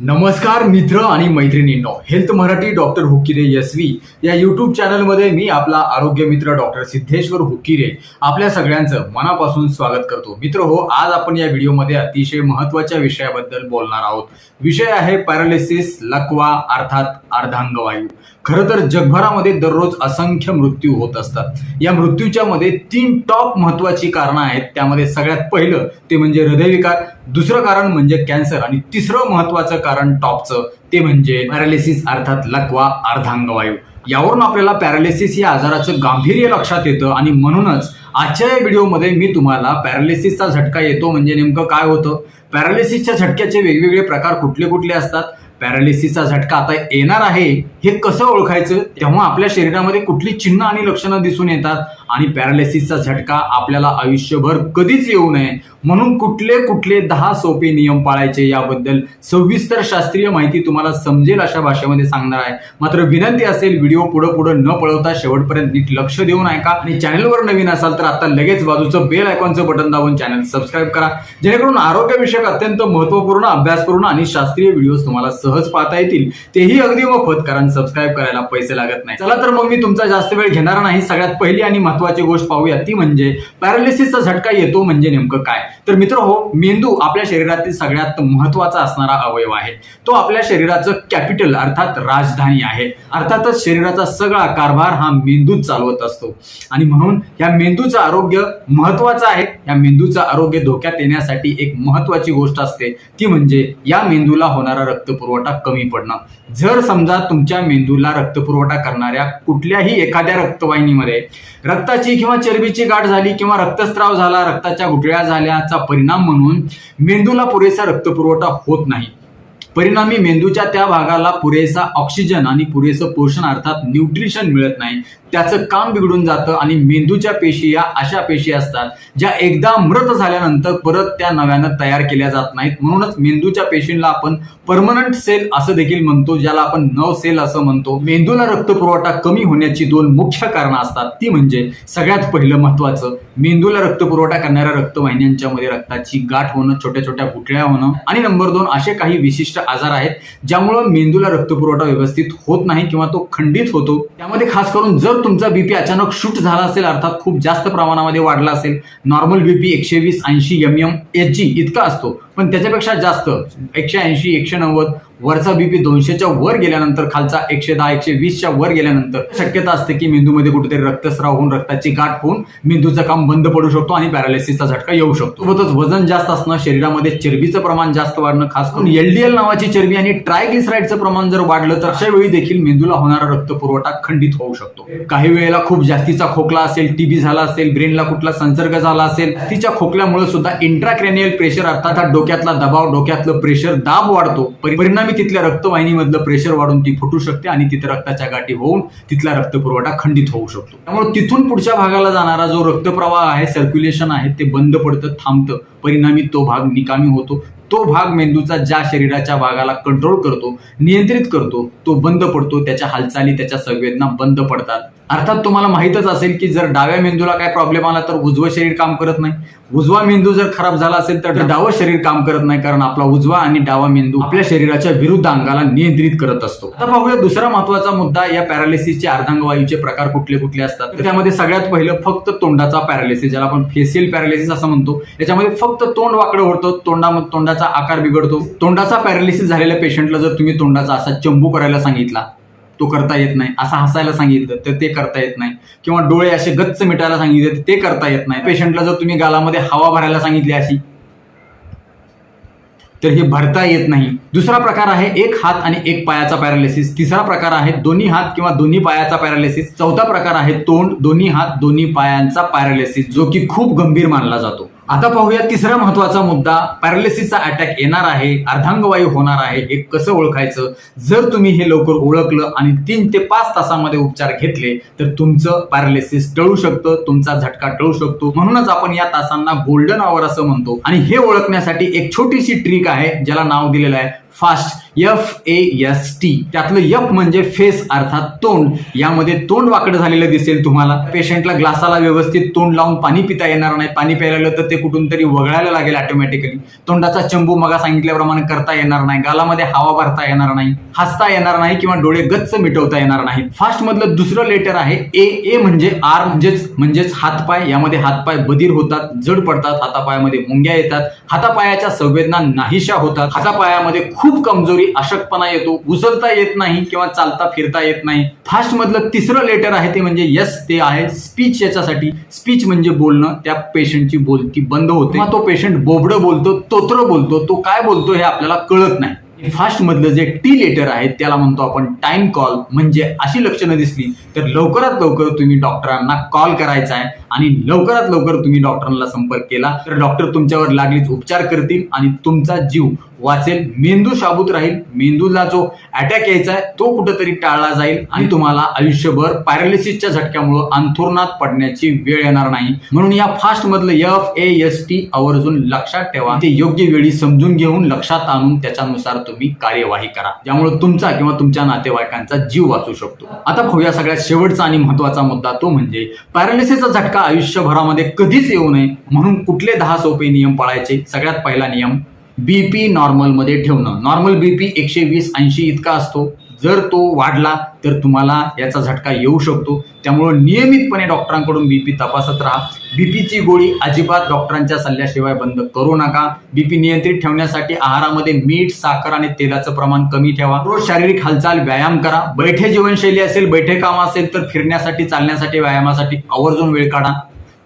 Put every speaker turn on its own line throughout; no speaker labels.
नमस्कार मित्र आणि मैत्रिणींनो हेल्थ मराठी डॉक्टर हुकिरे यशवी या यूट्यूब चॅनलमध्ये मी आपला आरोग्य मित्र डॉक्टर सिद्धेश्वर हुकिरे आपल्या सगळ्यांचं मनापासून स्वागत करतो. मित्र हो आज आपण या व्हिडिओमध्ये अतिशय महत्त्वाच्या विषयाबद्दल बोलणार आहोत. विषय आहे पॅरालिसिस लकवा अर्थात अर्धांगवायू. खरं तर जगभरामध्ये दररोज असंख्य मृत्यू होत असतात. या मृत्यूच्या मध्ये तीन टॉप महत्वाची कारणं आहेत. त्यामध्ये सगळ्यात पहिलं ते म्हणजे हृदयविकार दुसरं कारण म्हणजे कॅन्सर. आणि तिसरं महत्वाचं कारण टॉपचं ते म्हणजे पॅरालिसिस अर्थात लकवा अर्धांगवायू. यावरून आपल्याला पॅरालिसिस या आजाराचं गांभीर्य लक्षात येतं आणि म्हणूनच आजच्या या व्हिडिओमध्ये मी तुम्हाला पॅरालिसिसचा झटका येतो म्हणजे नेमकं काय होतं? पॅरालिसिसच्या झटक्याचे वेगवेगळे प्रकार कुठले कुठले असतात? पॅरालिसिसचा झटका आता येणार आहे हे कसं ओळखायचं? तेव्हा आपल्या शरीरामध्ये कुठली चिन्ह आणि लक्षणं दिसून येतात आणि पॅरालिसिसचा झटका आपल्याला आयुष्यभर कधीच येऊ नये. म्हणून कुठले कुठले दहा सोपे नियम पाळायचे याबद्दल सविस्तर शास्त्रीय माहिती तुम्हाला समजेल अशा भाषेमध्ये सांगणार आहे. मात्र विनंती असेल व्हिडिओ पुढे पुढे न पळवता शेवटपर्यंत नीट लक्ष देऊन ऐका आणि चॅनलवर नवीन असाल तर आता लगेच बाजूचं बेल आयकॉनचं बटन दाबून चॅनल सबस्क्राईब करा. जेणेकरून आरोग्यविषयक अत्यंत महत्त्वपूर्ण अभ्यासपूर्ण आणि शास्त्रीय व्हिडिओ तुम्हाला सहज पाहता येतील. तेही अगदी मोफत कारण सबस्क्राईब करायला पैसे लागत नाही. चला तर मग मी तुमचा जास्त वेळ घेणार नाही. सगळ्यात पहिली आणि महत्वाची गोष्ट पाहूया ती म्हणजे पॅरालिसिसचा झटका येतो म्हणजे नेमकं काय? तर मित्र हो मेंदू आपल्या शरीरातील सगळ्यात महत्त्वाचा असणारा अवयव आहे. तो आपल्या शरीराचं कॅपिटल अर्थात राजधानी आहे. अर्थातच शरीराचा सगळा कारभार हा मेंदूच चालवत असतो. आणि म्हणून या मेंदूच आरोग्य महत्वाचं आहे. या मेंदूचं आरोग्य धोक्यात येण्यासाठी एक महत्वाची गोष्ट असते. ती म्हणजे या मेंदूला होणारा रक्तपुरवठा कमी पडणं. जर समजा तुमच्या मेंदूला रक्तपुरवठा करणाऱ्या कुठल्याही एखाद्या रक्तवाहिनीमध्ये रक्ताची किंवा चरबीची गाठ झाली किंवा रक्तस्राव झाला रक्ताच्या गुठळ्या झाल्याचा परिणाम म्हणून मेंदूला पुरेसा रक्तपुरवठा होत नाही. परिणामी मेंदूच्या त्या भागाला पुरेसा ऑक्सिजन आणि पुरेसं पोषण अर्थात न्यूट्रिशन मिळत नाही. त्याचं काम बिघडून जातं आणि मेंदूच्या पेशी या अशा पेशी असतात ज्या एकदा मृत झाल्यानंतर परत त्या नव्यानं तयार केल्या जात नाहीत. म्हणूनच मेंदूच्या पेशींना आपण परमनंट सेल असं देखील म्हणतो ज्याला आपण नव सेल असं म्हणतो. मेंदूला रक्तपुरवठा कमी होण्याची दोन मुख्य कारणं असतात. ती म्हणजे सगळ्यात पहिलं महत्वाचं मेंदूला रक्तपुरवठा करणाऱ्या रक्तवाहिन्यांच्या मध्ये रक्ताची गाठ होणं छोट्या छोट्या गुठळ्या होणं. आणि नंबर दोन असे काही विशिष्ट आजार आहेत ज्यामुळं मेंदूला रक्तपुरवठा व्यवस्थित होत नाही किंवा तो खंडित होतो. त्यामध्ये खास करून जर तुमचा बीपी अचानक शूट झाला असेल अर्थात खूप जास्त प्रमाणामध्ये वाढला असेल नॉर्मल बीपी एकशे वीस ऐंशी एम एम एच जी इतका असतो पण त्याच्यापेक्षा जास्त एकशे ऐंशी एकशे नव्वद वरचा बीपी दोनशेच्या वर गेल्यानंतर खालचा एकशे दहा एकशे वीसच्या वर गेल्यानंतर शक्यता असते की मेंदूमध्ये कुठेतरी रक्तस्राव होऊन रक्ताची गाठ होऊन मेंदूचं काम बंद पडू शकतो आणि पॅरालिसिसचा झटका येऊ शकतो. सोबतच वजन जास्त असणं शरीरामध्ये चरबीचं प्रमाण जास्त वाढणं खास करून एलडीएल नावाची चरबी आणि ट्रायग्लिसराईडचं प्रमाण जर वाढलं तर अशा वेळी देखील मेंदूला होणारा रक्त पुरवठा खंडित होऊ शकतो. काही वेळेला खूप जास्तीचा खोकला असेल टीबी झाला असेल ब्रेनला कुठला संसर्ग झाला असेल तिच्या खोकल्यामुळे सुद्धा इंट्राक्रेनियल प्रेशर अर्थात हा डोक्यातला दबाव डोक्यातलं प्रेशर दाब वाढतो. परिणामी तिथल्या रक्तवाहिनीमधलं प्रेशर वाढून ती फुटू शकते आणि तिथे रक्ताच्या गाठी होऊन तिथला रक्तपुरवठा खंडित होऊ शकतो. त्यामुळे तिथून पुढच्या भागाला जाणारा जो रक्तप्रवाह आहे सर्क्युलेशन आहे ते बंद पडतं थांबतं. परिणामी तो भाग निकामी होतो. तो भाग मेंदूचा ज्या शरीराच्या भागाला कंट्रोल करतो नियंत्रित करतो तो बंद पडतो. त्याच्या हालचाली त्याच्या संवेदना बंद पडतात. अर्थात तुम्हाला माहीतच असेल की जर डाव्या मेंदूला काय प्रॉब्लेम आला तर उजवं शरीर काम करत नाही. उजवा मेंदू जर खराब झाला असेल तर डावं शरीर काम करत नाही कारण आपला उजवा आणि डावा मेंदू आपल्या शरीराच्या विरुद्ध अंगाला नियंत्रित करत असतो. आता पाहूया दुसरा महत्त्वाचा मुद्दा या पॅरालिसिसचे अर्धांगवायूचे प्रकार कुठले कुठले असतात? तर त्यामध्ये सगळ्यात पहिलं फक्त तोंडाचा पॅरालिसिस ज्याला आपण फेशियल पॅरालिसिस असं म्हणतो. याच्यामध्ये फक्त तोंड वाकडं होतं तोंडामध्ये तोंडाचा आकार बिघडतो. तोंडाचा पॅरालिसिस झालेल्या पेशंटला जर तुम्ही तोंडाचा असा चंबू करायला सांगितला तो करता येत नाही. असं हसायला सांगितलं तर ते करता येत नाही. किंवा डोळे असे गच्च मिटायला सांगितले तर ते करता येत नाही. पेशंटला जर तुम्ही गालामध्ये हवा भरायला सांगितली अशी तर हे भरता येत नाही. दुसरा प्रकार आहे एक हात आणि एक पायाचा पॅरालिसिस. तिसरा प्रकार आहे दोन्ही हात किंवा दोन्ही पायाचा पॅरालिसिस. चौथा प्रकार आहे तोंड दोन्ही हात दोन्ही पायांचा पॅरालिसिस जो की खूप गंभीर मानला जातो. आता पाहूया तिसरा महत्त्वाचा मुद्दा. पॅरालिसिसचा अटॅक येणार आहे अर्धांगवायू होणार आहे हे कसं ओळखायचं? जर तुम्ही हे लवकर ओळखलं आणि तीन ते पाच तासामध्ये उपचार घेतले तर तुमचं पॅरालिसिस टळू शकतं तुमचा झटका टळू शकतो. म्हणूनच आपण या तासांना गोल्डन आवर असं म्हणतो. आणि हे ओळखण्यासाठी एक छोटीशी ट्रिक आहे ज्याला नाव दिलेलं आहे fast F A S T त्यातलं एफ म्हणजे फेस अर्थात तोंड. यामध्ये तोंड वाकडं झालेलं दिसेल तुम्हाला. पेशंटला ग्लासाला व्यवस्थित तोंड लावून पाणी पिता येणार नाही. पाणी प्यायला तर ते कुठून तरी वगळायला लागेल ऑटोमॅटिकली तोंडाचा चंबू मगा सांगितल्याप्रमाणे करता येणार नाही. गालामध्ये हवा भरता येणार नाही. हसता येणार नाही किंवा डोळे गच्च मिटवता येणार नाही. फास्ट मधलं दुसरं लेटर आहे ए ए म्हणजे आर म्हणजेच म्हणजेच हातपाय. यामध्ये हातपाय बधीर होतात जड पडतात हातापायामध्ये मुंग्या येतात. हातापायाच्या संवेदना नाहीशा होतात. हातापायामध्ये खूप कमजोरी अशकपणा येतो उचलता येत नाही किंवा चालता फिरता येत नाही. फास्ट मधलं तिसरं लेटर आहे ते म्हणजे यस ते आहे. स्पीच याच्यासाठी स्पीच म्हणजे बोलणं त्या पेशंटची बोलती बंद होते. तो पेशंट बोबडं बोलतो तोत्र बोलतो तो काय बोलतो हे आपल्याला कळत नाही. फास्ट मधलं जे टी लेटर आहे त्याला म्हणतो आपण टाइम कॉल म्हणजे अशी लक्षणं दिसली तर लवकरात लवकर तुम्ही डॉक्टरांना कॉल करायचा आहे आणि लवकरात लवकर तुम्ही डॉक्टरांना संपर्क केला तर डॉक्टर तुमच्यावर लागलीच उपचार करतील आणि तुमचा जीव वाचेल. मेंदू शाबूत राहील. मेंदूला जो अटॅक यायचा आहे तो कुठंतरी टाळला जाईल आणि तुम्हाला आयुष्यभर पॅरालिसिसच्या झटक्यामुळं अंथरुणात पडण्याची वेळ येणार नाही. म्हणून या फास्ट मधलं एफ ए एस टी आवर्जून लक्षात ठेवा. ते योग्य वेळी समजून घेऊन लक्षात आणून त्याच्यानुसार तुम्ही कार्यवाही करा. ज्यामुळे तुमचा किंवा तुमच्या नातेवाईकांचा जीव वाचू शकतो. आता पाहूया सगळ्यात शेवटचा आणि महत्त्वाचा मुद्दा तो म्हणजे पॅरालिसिसचा झटका आयुष्यभरामध्ये कधीच येऊ नये. म्हणून कुठले दहा सोपे नियम पाळायचे? सगळ्यात पहिला नियम बीपी नॉर्मलमध्ये ठेवणं. नॉर्मल बीपी एकशे वीस ऐंशी इतका असतो. जर तो वाढला तर तुम्हाला याचा झटका येऊ शकतो. त्यामुळं नियमितपणे डॉक्टरांकडून बीपी तपासत राहा. बीपीची गोळी अजिबात डॉक्टरांच्या सल्ल्याशिवाय बंद करू नका. बीपी नियंत्रित ठेवण्यासाठी आहारामध्ये मीठ साखर आणि तेलाचं प्रमाण कमी ठेवा. रोज शारीरिक हालचाल व्यायाम करा. बैठे जीवनशैली असेल बैठे काम असेल तर फिरण्यासाठी चालण्यासाठी व्यायामासाठी आवर्जून वेळ काढा.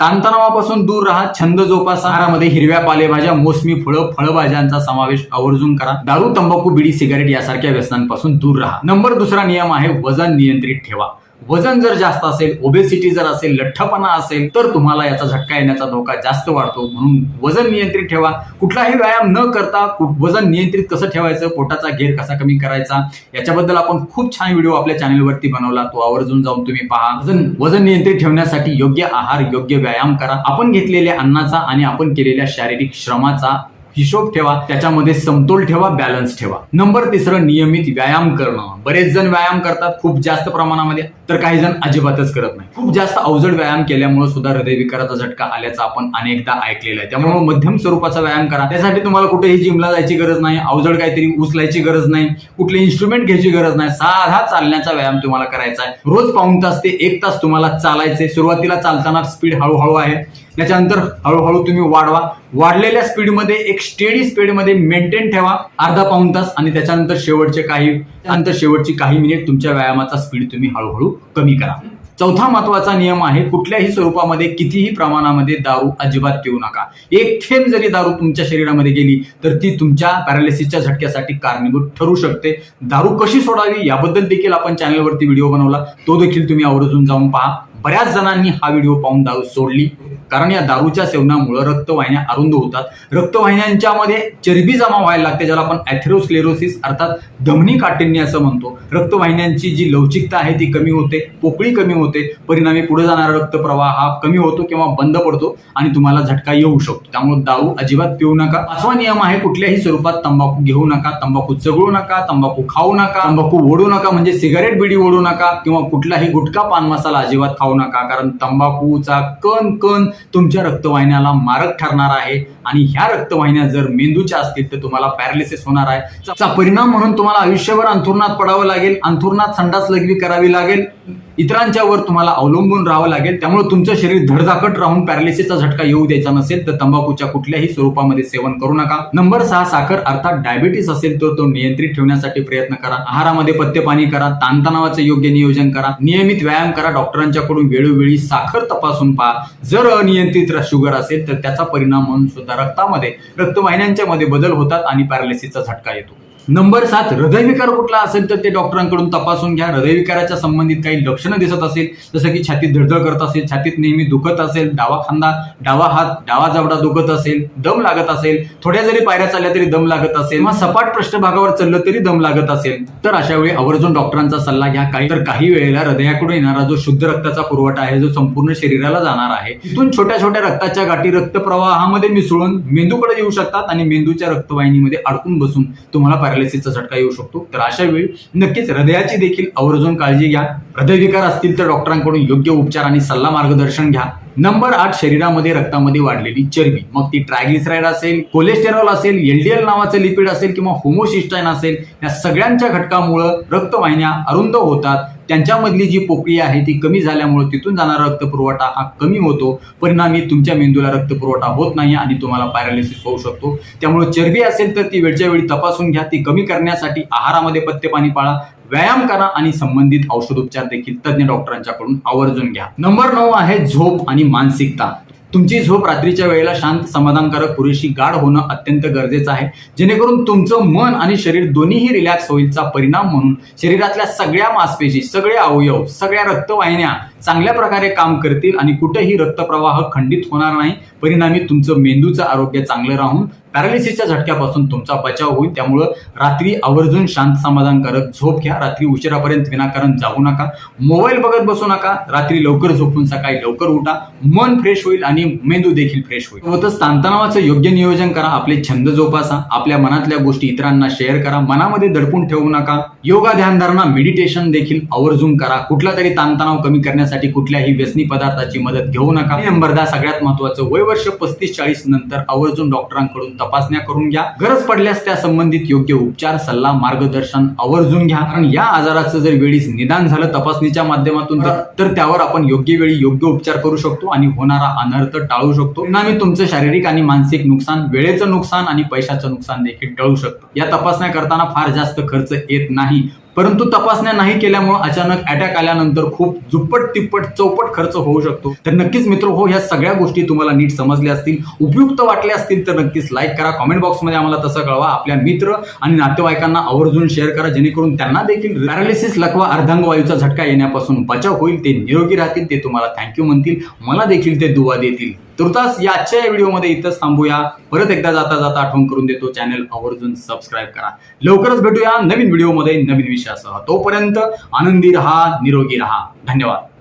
ताणतणावापासून दूर राहा छंद जोपासा आहारामध्ये हिरव्या पालेभाज्या मोसमी फळं फळभाज्यांचा समावेश आवर्जून करा. दारू तंबाखू बिडी सिगारेट यासारख्या व्यसनांपासून दूर राहा. नंबर दुसरा नियम आहे वजन नियंत्रित ठेवा. वजन जर जास्त असेल ओबेसिटी जर असेल लठ्ठपणा असेल तर तुम्हाला याचा झटका येण्याचा धोका जास्त वाढतो. म्हणून वजन नियंत्रित ठेवा. कुठलाही व्यायाम न करता वजन नियंत्रित कसं ठेवायचं पोटाचा घेर कसा कमी करायचा याच्याबद्दल आपण खूप छान व्हिडिओ आपल्या चॅनलवरती बनवला. तो आवर्जून जाऊन तुम्ही पहा. वजन वजन नियंत्रित ठेवण्यासाठी योग्य आहार योग्य व्यायाम करा. आपण घेतलेल्या अन्नाचा आणि आपण केलेल्या शारीरिक श्रमाचा हिशोब ठेवा त्याच्यामध्ये समतोल ठेवा बॅलन्स ठेवा. नंबर तिसरं नियमित व्यायाम करणं. बरेच जण व्यायाम करतात खूप जास्त प्रमाणामध्ये तर काही जण अजिबातच करत नाही. खूप जास्त अवजड व्यायाम केल्यामुळे सुद्धा हृदयविकाराचा झटका आल्याचा आपण अनेकदा ऐकलेला आहे. त्यामुळे मध्यम स्वरूपाचा व्यायाम करा. त्यासाठी तुम्हाला कुठेही जिमला जायची गरज नाही अवजड काहीतरी उचलायची गरज नाही कुठले इन्स्ट्रुमेंट घ्यायची गरज नाही साधा चालण्याचा व्यायाम तुम्हाला करायचा आहे. रोज पाऊन तास ते एक तास तुम्हाला चालायचे सुरुवातीला चालताना स्पीड हळूहळू आहे. त्याच्यानंतर हळूहळू तुम्ही वाढवा. वाढलेल्या स्पीडमध्ये एक स्टेडी स्पीडमध्ये मेंटेन ठेवा. अर्धा पाऊन तास आणि त्याच्यानंतर शेवटचे काही नंतर शेवटची काही मिनिट तुमच्या व्यायामाचा स्पीड तुम्ही हळूहळू कमी करा. चौथा महत्त्वाचा नियम आहे कुठल्याही स्वरूपामध्ये कितीही प्रमाणामध्ये दारू अजिबात पिऊ नका. एक थेंब जरी दारू तुमच्या शरीरामध्ये गेली तर ती तुमच्या पॅरालिसिसच्या झटक्यासाठी कारणीभूत ठरू शकते. दारू कशी सोडावी याबद्दल देखील आपण चॅनलवरती व्हिडिओ बनवला. तो देखील तुम्ही आवर्जून जाऊन पहा. बऱ्याच जणांनी हा व्हिडिओ पाहून दारू सोडली. कारण या दारूच्या सेवनामुळे रक्तवाहिन्या अरुंद होतात. रक्तवाहिन्यांच्यामध्ये चरबी जमा व्हायला लागते ज्याला आपण ॲथेरोस्क्लेरोसिस अर्थात धमनी काठिण्य असं म्हणतो. रक्तवाहिन्यांची जी लवचिकता आहे ती कमी होते पोकळी कमी होते. परिणामी पुढे जाणारा रक्तप्रवाह हा कमी होतो किंवा बंद पडतो आणि तुम्हाला झटका येऊ शकतो. त्यामुळे दारू अजिबात पिऊ नका. असा नियम आहे कुठल्याही स्वरूपात तंबाखू घेऊ नका. तंबाखू चगळू नका तंबाखू खाऊ नका तंबाखू ओढू नका म्हणजे सिगारेट बिडी ओढू नका किंवा कुठलाही गुटखा पान मसाला अजिबात खाऊ नका कारण तंबाखूचा कण कण तुमच्या रक्तवाहिन्याला मारक ठरणार आहे. आणि ह्या रक्तवाहिन्या जर मेंदूच्या असतील तर तुम्हाला पॅरालिसिस होणार आहे. चा परिणाम म्हणून तुम्हाला आयुष्यभर अंथरुणात पडावं लागेल. अंथरुणात संडास लघवी करावी लागेल. इतरांच्यावर तुम्हाला अवलंबून राहावं लागेल. त्यामुळे तुमचं शरीर धडधाकट राहून पॅरालिसिसचा झटका येऊ द्यायचा नसेल तर तंबाखूच्या कुठल्याही स्वरूपामध्ये सेवन करू नका. नंबर सहा साखर अर्थात डायबिटीस असेल तर तो नियंत्रित ठेवण्यासाठी प्रयत्न करा. आहारामध्ये पथ्यपाणी करा ताणतणावाचं योग्य नियोजन करा नियमित व्यायाम करा डॉक्टरांच्याकडून वेळोवेळी साखर तपासून पहा. जर अनियंत्रित शुगर असेल तर त्याचा परिणाम म्हणून सुद्धा रक्तामध्ये रक्तवाहिन्यांच्या मध्ये बदल होतात आणि पॅरालिसिसचा झटका येतो. नंबर सात हृदयविकार कुठला असेल तर ते डॉक्टरांकडून तपासून घ्या. हृदयविकाराच्या संबंधित काही लक्षणं दिसत असेल जसं की छातीत धडधड करत असेल छातीत नेहमी दुखत असेल डावा खांदा डावा हात डावा जबडा दुखत असेल दम लागत असेल थोड्या जरी पायऱ्या चालल्या तरी दम लागत असेल किंवा सपाट पृष्ठभागावर चाललं तरी दम लागत असेल तर अशा वेळी आवर्जून डॉक्टरांचा सल्ला घ्या. काही तर काही वेळेला हृदयाकडून येणारा जो शुद्ध रक्ताचा पुरवठा आहे जो संपूर्ण शरीराला जाणार आहे तिथून छोट्या छोट्या रक्ताच्या गाठी रक्तप्रवाहामध्ये मिसळून मेंदूकडे येऊ शकतात आणि मेंदूच्या रक्तवाहिनीमध्ये अडकून बसून तुम्हाला पॅरालिसिसचा झटका येऊ शकतो. तर अशा वेळी नक्कीच हृदयाची देखील आवर्जून काळजी घ्या. हृदयविकार असतील तर डॉक्टरांकडून योग्य उपचार आणि सल्ला मार्गदर्शन घ्या. नंबर आठ शरीरामध्ये रक्तामध्ये वाढलेली चरबी. मग ती ट्रायग्लिसराईड असेल कोलेस्टेरॉल असेल एलडीएल नावाचं लिपिड असेल किंवा होमोसिस्टाईन असेल या सगळ्यांच्या घटकामुळं रक्तवाहिन्या अरुंद होतात. त्यांच्यामधली जी पोकळी आहे ती कमी झाल्यामुळे तिथून जाणारा रक्तपुरवठा हा कमी होतो. परिणामी तुमच्या मेंदूला रक्तपुरवठा होत नाही आणि तुम्हाला पॅरालिसिस होऊ शकतो. त्यामुळे चरबी असेल तर ती वेळच्या वेळी तपासून घ्या. ती कमी करण्यासाठी आहारामध्ये पत्ते पाणी पाळा. व्यायाम करा आणि संबंधित औषधोपचार देखील तज्ज्ञ डॉक्टरांच्याकडून आवर्जून घ्या. नंबर नऊ आहे झोप आणि मानसिकता. तुमची झोप रात्रीच्या वेळेला शांत समाधानकारक पुरेशी गाढ होणं अत्यंत गरजेचं आहे. जेणेकरून तुमचं मन आणि शरीर दोन्हीही रिलॅक्स होईलचा परिणाम म्हणून शरीरातल्या सगळ्या मांसपेशी सगळे अवयव सगळ्या रक्तवाहिन्या चांगल्या प्रकारे काम करतील आणि कुठेही रक्तप्रवाह खंडित होणार नाही. परिणामी तुमचं मेंदूचं आरोग्य चांगलं राहून पॅरालिसिसच्या झटक्यापासून तुमचा बचाव होईल. त्यामुळं रात्री आवर्जून शांत समाधानकारक झोप घ्या. रात्री उशिरापर्यंत विनाकारण जाऊ नका. मोबाईल बघत बसू नका. रात्री लवकर झोपून सकाळी लवकर उठा. मन फ्रेश होईल आणि मेंदू देखील फ्रेश होईल. सोबतच ताणतणावाचं योग्य नियोजन करा. आपले छंद जोपासा. आपल्या मनातल्या गोष्टी इतरांना शेअर करा. मनामध्ये दडपून ठेवू नका. योगा ध्यानधारणा मेडिटेशन देखील आवर्जून करा. कुठला तरी ताणतणाव कमी करण्यासाठी कुठल्याही व्यसनी पदार्थाची मदत घेऊ नका. नंबर दहा सगळ्यात महत्वाचं वय वर्ष पस्तीस चाळीस नंतर आवर्जून डॉक्टरांकडून तपासण्या करून घ्या. गरज पडल्यास त्या संबंधित योग्य उपचार सल्ला मार्गदर्शन आवर्जून घ्या. कारण या आजाराचं जर वेळीच निदान झालं तपासणीच्या माध्यमातून तर- त्यावर आपण योग्य वेळी योग्य उपचार करू शकतो आणि होणारा अनर्थ टाळू शकतो. परिणामी तुमचं शारीरिक आणि मानसिक नुकसान वेळेचं नुकसान आणि पैशाचं नुकसान देखील टळू शकतं. या तपासण्या करताना फार जास्त खर्च येत नाही. परंतु तपासण्या नाही केल्यामुळे अचानक अटॅक आल्यानंतर खूप दुप्पट तिप्पट चौपट खर्च होऊ शकतो. तर नक्कीच मित्र हो ह्या सगळ्या गोष्टी तुम्हाला नीट समजल्या असतील उपयुक्त वाटल्या असतील तर नक्कीच लाईक करा. कॉमेंट बॉक्समध्ये आम्हाला तसं कळवा. आपल्या मित्र आणि नातेवाईकांना आवर्जून शेअर करा जेणेकरून त्यांना देखील पॅरालिसिस लकवा अर्धांगवायूचा झटका येण्यापासून बचाव होईल ते निरोगी राहतील ते तुम्हाला थँक्यू म्हणतील. मला देखील ते दुवा देतील. तुर्तास या आजच्या या व्हिडिओमध्ये इथंच थांबूया. परत एकदा जाता जाता आठवण करून देतो. चॅनल आवर्जून सबस्क्राईब करा. लवकरच भेटूया नवीन व्हिडिओमध्ये नवीन विषयासह. तोपर्यंत आनंदी रहा निरोगी रहा. धन्यवाद.